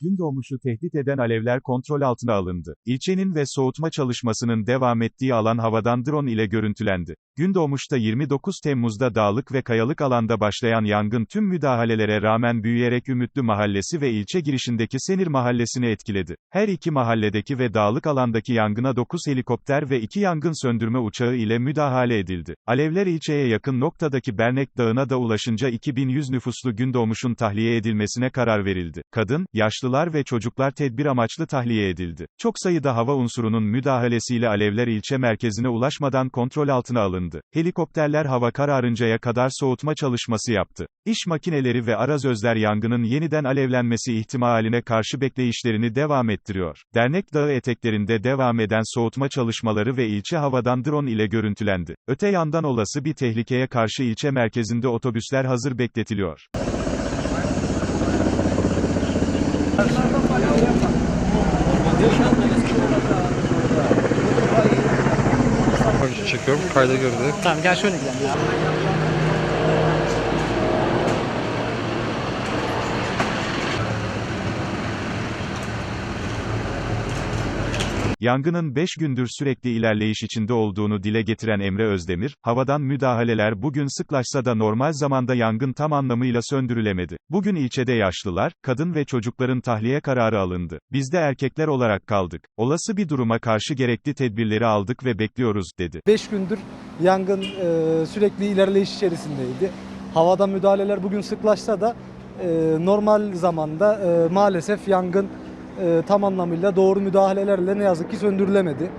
Gündoğmuş'u tehdit eden alevler kontrol altına alındı. İlçenin ve soğutma çalışmasının devam ettiği alan havadan drone ile görüntülendi. Gündoğmuş'ta 29 Temmuz'da dağlık ve kayalık alanda başlayan yangın tüm müdahalelere rağmen büyüyerek Ümitlü Mahallesi ve ilçe girişindeki Senir Mahallesi'ni etkiledi. Her iki mahalledeki ve dağlık alandaki yangına 9 helikopter ve 2 yangın söndürme uçağı ile müdahale edildi. Alevler ilçeye yakın noktadaki Bernek Dağı'na da ulaşınca 2100 nüfuslu Gündoğmuş'un tahliye edilmesine karar verildi. Kadın, yaşlılar ve çocuklar tedbir amaçlı tahliye edildi. Çok sayıda hava unsurunun müdahalesiyle alevler ilçe merkezine ulaşmadan kontrol altına alındı. Helikopterler hava kararıncaya kadar soğutma çalışması yaptı. İş makineleri ve arazözler yangının yeniden alevlenmesi ihtimaline karşı bekleyişlerini devam ettiriyor. Dernek Dağı eteklerinde devam eden soğutma çalışmaları ve ilçe havadan drone ile görüntülendi. Öte yandan olası bir tehlikeye karşı ilçe merkezinde otobüsler hazır bekletiliyor. Bak çekiyorum. Kayda girdi. Tamam gel şöyle gidelim ya. Yangının 5 gündür sürekli ilerleyiş içinde olduğunu dile getiren Emre Özdemir, havadan müdahaleler bugün sıklaşsa da normal zamanda yangın tam anlamıyla söndürülemedi. Bugün ilçede yaşlılar, kadın ve çocukların tahliye kararı alındı. Biz de erkekler olarak kaldık. Olası bir duruma karşı gerekli tedbirleri aldık ve bekliyoruz, dedi. 5 gündür yangın e, sürekli ilerleyiş içerisindeydi. Havada müdahaleler bugün sıklaşsa da e, normal zamanda e, maalesef yangın e, tam anlamıyla doğru müdahalelerle ne yazık ki söndürülemedi.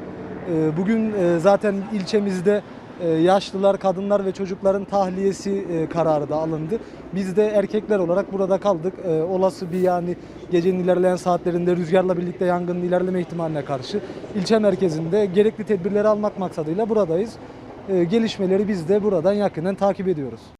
E, bugün e, zaten ilçemizde e, yaşlılar, kadınlar ve çocukların tahliyesi e, kararı da alındı. Biz de erkekler olarak burada kaldık. E, olası bir yani gecenin ilerleyen saatlerinde rüzgarla birlikte yangının ilerleme ihtimaline karşı ilçe merkezinde gerekli tedbirleri almak maksadıyla buradayız. E, gelişmeleri biz de buradan yakından takip ediyoruz.